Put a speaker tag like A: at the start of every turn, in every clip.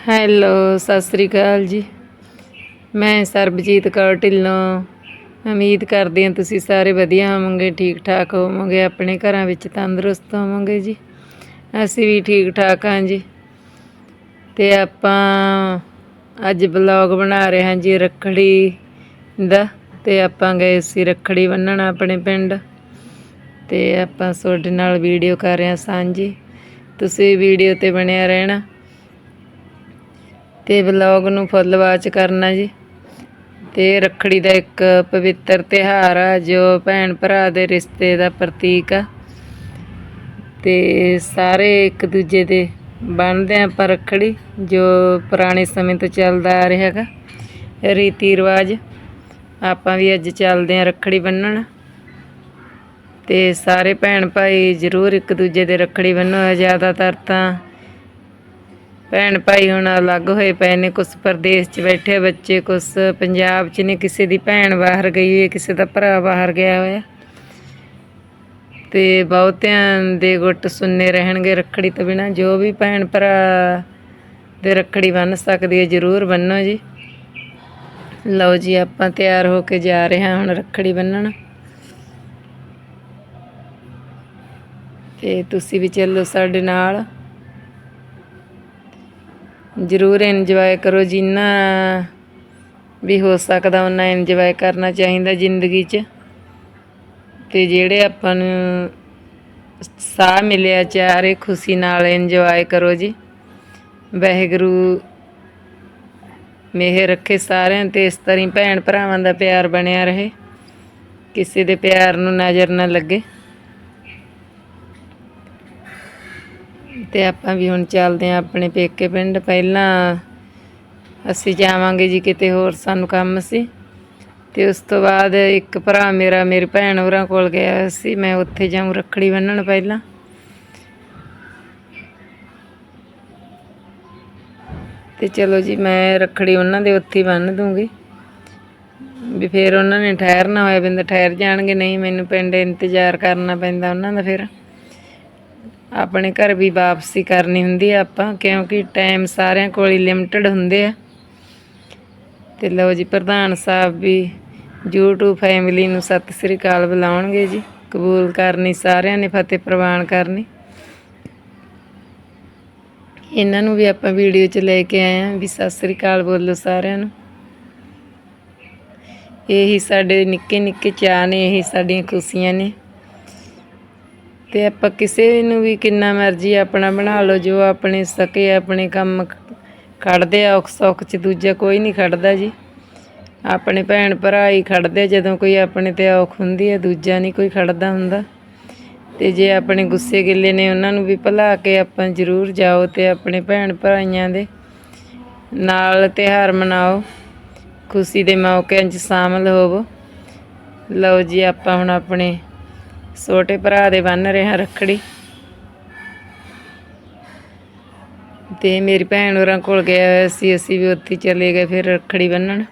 A: Hello, Sat Sri ਅਕਾਲ ਜੀ। ਮੈਂ ਸਰਬਜੀਤ ਕੌਰ ਢਿੱਲੋਂ। ਉਮੀਦ ਕਰਦੀ ਹਾਂ ਤੁਸੀਂ ਸਾਰੇ ਵਧੀਆ ਹੋਵੋਗੇ ਠੀਕ ਠਾਕ ਹੋਵੋਗੇ, ਆਪਣੇ ਘਰਾਂ ਵਿੱਚ ਤੰਦਰੁਸਤ ਹੋਵੋਗੇ ਜੀ। ਅਸੀਂ ਵੀ ਠੀਕ ਠਾਕ ਹਾਂ ਜੀ। ਤੇ ਆਪਾਂ ਅੱਜ ਬਲੌਗ ਬਣਾ ਰਹੇ ਹਾਂ ਜੀ ਰੱਖੜੀ ਦਾ। ਤੇ ਆਪਾਂ ਗਏ ਸੀ ਰੱਖੜੀ ਬੰਨਣ ਆਪਣੇ ਪਿੰਡ। ਤੇ ਆਪਾਂ ਤੁਹਾਡੇ ਨਾਲ ਵੀਡੀਓ ਕਰ ਰਹੇ ਹਾਂ ਸਾਂਝੀ। ਤੁਸੀਂ ਵੀਡੀਓ ਤੇ ਬਣਿਆ ਰਹਿਣਾ। ਤੇ ਵਲੌਗ ਨੂੰ ਫੁੱਲ ਵਾਚ ਕਰਨਾ ਜੀ। ਤੇ ਰੱਖੜੀ ਦਾ ਇੱਕ ਪਵਿੱਤਰ ਤਿਉਹਾਰ ਆ, ਜੋ ਭੈਣ ਭਰਾ ਦੇ ਰਿਸ਼ਤੇ ਦਾ ਪ੍ਰਤੀਕ ਆ। ਤੇ ਸਾਰੇ ਇੱਕ ਦੂਜੇ ਦੇ ਬੰਨ੍ਹਦੇ ਆ ਆਪਾਂ ਰੱਖੜੀ, ਜੋ ਪੁਰਾਣੇ ਸਮੇਂ ਤੋਂ ਚੱਲਦਾ ਆ ਰਿਹਾ ਹੈਗਾ। ਰੀਤੀ ਰਿਵਾਜ, ਆਪਾਂ ਵੀ ਅੱਜ ਚੱਲਦੇ ਆ ਰੱਖੜੀ ਬੰਨਣ। ਤੇ ਸਾਰੇ ਭੈਣ ਭਾਈ ਜ਼ਰੂਰ ਇੱਕ ਦੂਜੇ ਦੇ ਰੱਖੜੀ ਬੰਨੋ, ਜ਼ਿਆਦਾਤਰ ਤਾਂ ਭੈਣ ਭਾਈ ਹੁਣ ਅਲੱਗ ਹੋਏ ਪਏ ਨੇ ਕੁਝ ਪ੍ਰਦੇਸ਼ 'ਚ ਬੈਠੇ ਬੱਚੇ ਕੁਝ ਪੰਜਾਬ 'ਚ ਨੇ, ਕਿਸੇ ਦੀ ਭੈਣ ਬਾਹਰ ਗਈ ਹੋਈ ਹੈ, ਕਿਸੇ ਦਾ ਭਰਾ ਬਾਹਰ ਗਿਆ ਹੋਇਆ। ਤੇ ਬਹੁਤਿਆਂ ਦੇ ਗੁੱਟ ਸੁੰਨੇ ਰਹਿਣਗੇ, ਰੱਖੜੀ ਤੋਂ ਬਿਨਾ ਜੋ ਵੀ ਭੈਣ ਭਰਾ ਦੇ ਰੱਖੜੀ ਬੰਨ ਸਕਦੀ ਹੈ, ਜ਼ਰੂਰ ਬੰਨੋ ਜੀ। ਲਓ ਜੀ, ਆਪਾਂ ਤਿਆਰ ਹੋ ਕੇ ਜਾ ਰਹੇ ਹਾਂ ਹੁਣ ਰੱਖੜੀ ਬੰਨਣ। ਤੇ ਤੁਸੀਂ ਵੀ ਚੱਲੋ ਸਾਡੇ ਨਾਲ। ਜ਼ਰੂਰ ਇੰਜੋਏ ਕਰੋ, ਜਿੰਨਾ ਵੀ ਹੋ ਸਕਦਾ ਉਹਨਾਂ ਇੰਜੋਏ ਕਰਨਾ ਚਾਹੀਦਾ ਜ਼ਿੰਦਗੀ 'ਚ। ਤੇ ਜਿਹੜੇ ਆਪਾਂ ਨੂੰ ਸਾਹ ਮਿਲਿਆ, ਚਾਰੇ ਖੁਸ਼ੀ ਨਾਲ ਇੰਜੋਏ ਕਰੋ ਜੀ। ਵਾਹਿਗੁਰੂ ਮਿਹਰ ਰੱਖੇ ਸਾਰਿਆਂ ਤੇ, ਇਸ ਤਰ੍ਹਾਂ ਹੀ ਭੈਣ ਭਰਾਵਾਂ ਦਾ ਪਿਆਰ ਬਣਿਆ ਰਹੇ। ਕਿਸੇ ਦੇ ਪਿਆਰ ਨੂੰ ਨਜ਼ਰ ਨਾ ਲੱਗੇ। ਤੇ ਆਪਾਂ ਵੀ ਹੁਣ ਚੱਲਦੇ ਆਂ ਆਪਣੇ ਪੇਕੇ ਪਿੰਡ। ਪਹਿਲਾਂ ਅਸੀਂ ਜਾਵਾਂਗੇ ਜੀ ਕਿਤੇ ਹੋਰ ਸਾਨੂੰ ਕੰਮ ਸੀ। ਤੇ ਉਸ ਤੋਂ ਬਾਅਦ ਇੱਕ ਭਰਾ ਮੇਰਾ, ਮੇਰੀ ਭੈਣ ਹੋਰਾਂ ਕੋਲ ਗਿਆ ਸੀ। ਮੈਂ ਉੱਥੇ ਜਾਊਂ ਰੱਖੜੀ ਬੰਨਣ ਪਹਿਲਾਂ। ਤੇ ਚਲੋ ਜੀ, ਮੈਂ ਰੱਖੜੀ ਉਹਨਾਂ ਦੇ ਉੱਥੇ ਹੀ ਬੰਨ ਦੂੰਗੀ। ਵੀ ਫਿਰ ਉਹਨਾਂ ਨੇ ਠਹਿਰਨਾ ਹੋਇਆ ਬਿੰਦ ਠਹਿਰ ਜਾਣਗੇ। ਨਹੀਂ, ਮੈਨੂੰ ਪਿੰਡ ਇੰਤਜ਼ਾਰ ਕਰਨਾ ਪੈਂਦਾ ਉਹਨਾਂ ਦਾ ਫਿਰ। ਆਪਣੇ ਘਰ ਵੀ ਵਾਪਸੀ ਕਰਨੀ ਹੁੰਦੀ ਆ ਆਪਾਂ, ਕਿਉਂਕਿ ਟਾਈਮ ਸਾਰਿਆਂ ਕੋਲ ਹੀ ਲਿਮਟਿਡ ਹੁੰਦੇ ਆ। ਤੇ ਲਓ ਜੀ, ਪ੍ਰਧਾਨ ਸਾਹਿਬ ਵੀ YouTube ਫੈਮਿਲੀ ਨੂੰ ਸਤਿ ਸ੍ਰੀ ਅਕਾਲ ਬੁਲਾਉਣਗੇ ਜੀ। ਕਬੂਲ ਕਰਨੀ, ਸਾਰਿਆਂ ਨੇ ਫਤਿਹ ਪ੍ਰਵਾਨ ਕਰਨੀ। ਇਹਨਾਂ ਨੂੰ ਵੀ ਆਪਾਂ ਵੀਡੀਓ 'ਚ ਲੈ ਕੇ ਆਏ ਆਂ ਵੀ ਸਤਿ ਸ੍ਰੀ ਅਕਾਲ ਬੋਲੋ ਸਾਰਿਆਂ ਨੂੰ। ਇਹੀ ਸਾਡੇ ਨਿੱਕੇ ਨਿੱਕੇ ਚਾਅ ਨੇ, ਇਹੀ ਸਾਡੀਆਂ ਖੁਸ਼ੀਆਂ ਨੇ। ਤੇ ਆਪਾਂ ਕਿਸੇ ਨੂੰ ਵੀ ਕਿੰਨਾ ਮਰਜ਼ੀ ਆਪਣਾ ਬਣਾ ਲਓ, ਜੋ ਆਪਣੇ ਸਕੇ, ਆਪਣੇ ਕੰਮ ਖੜਦੇ ਆ, ਔਖ ਸੌਖ ਚ ਦੂਜਾ ਕੋਈ ਨਹੀਂ ਖੜਦਾ ਜੀ। ਆਪਣੇ ਭੈਣ ਭਰਾ ਹੀ ਖੜਦੇ ਜਦੋਂ ਕੋਈ ਆਪਣੇ ਤੇ ਔਖ ਹੁੰਦੀ ਹੈ ਦੂਜਾ ਨਹੀਂ ਕੋਈ ਖੜਦਾ ਹੁੰਦਾ। ਤੇ ਜੇ ਆਪਣੇ ਗੁੱਸੇ ਗਿੱਲੇ ਨੇ, ਉਹਨਾਂ ਨੂੰ ਵੀ ਭੁਲਾ ਕੇ ਆਪਾਂ ਜ਼ਰੂਰ ਜਾਓ ਤੇ ਆਪਣੇ ਭੈਣ ਭਰਾਈਆਂ ਦੇ ਨਾਲ ਤਿਉਹਾਰ ਮਨਾਓ। ਖੁਸ਼ੀ ਦੇ ਮੌਕਿਆਂ 'ਚ ਸ਼ਾਮਲ ਹੋਵੋ। ਲਓ ਜੀ, ਆਪਾਂ ਹੁਣ ਆਪਣੇ ਛੋਟੇ ਭਰਾ ਦੇ ਬੰਨ ਰਹੇ ਹਾਂ ਰੱਖੜੀ। ਤੇ ਮੇਰੀ ਭੈਣ ਹੋਰਾਂ ਕੋਲ ਗਿਆ ਹੋਇਆ ਸੀ, ਅਸੀਂ ਵੀ ਉੱਥੇ ਚਲੇ ਗਏ ਫਿਰ ਰੱਖੜੀ ਬੰਨਣ।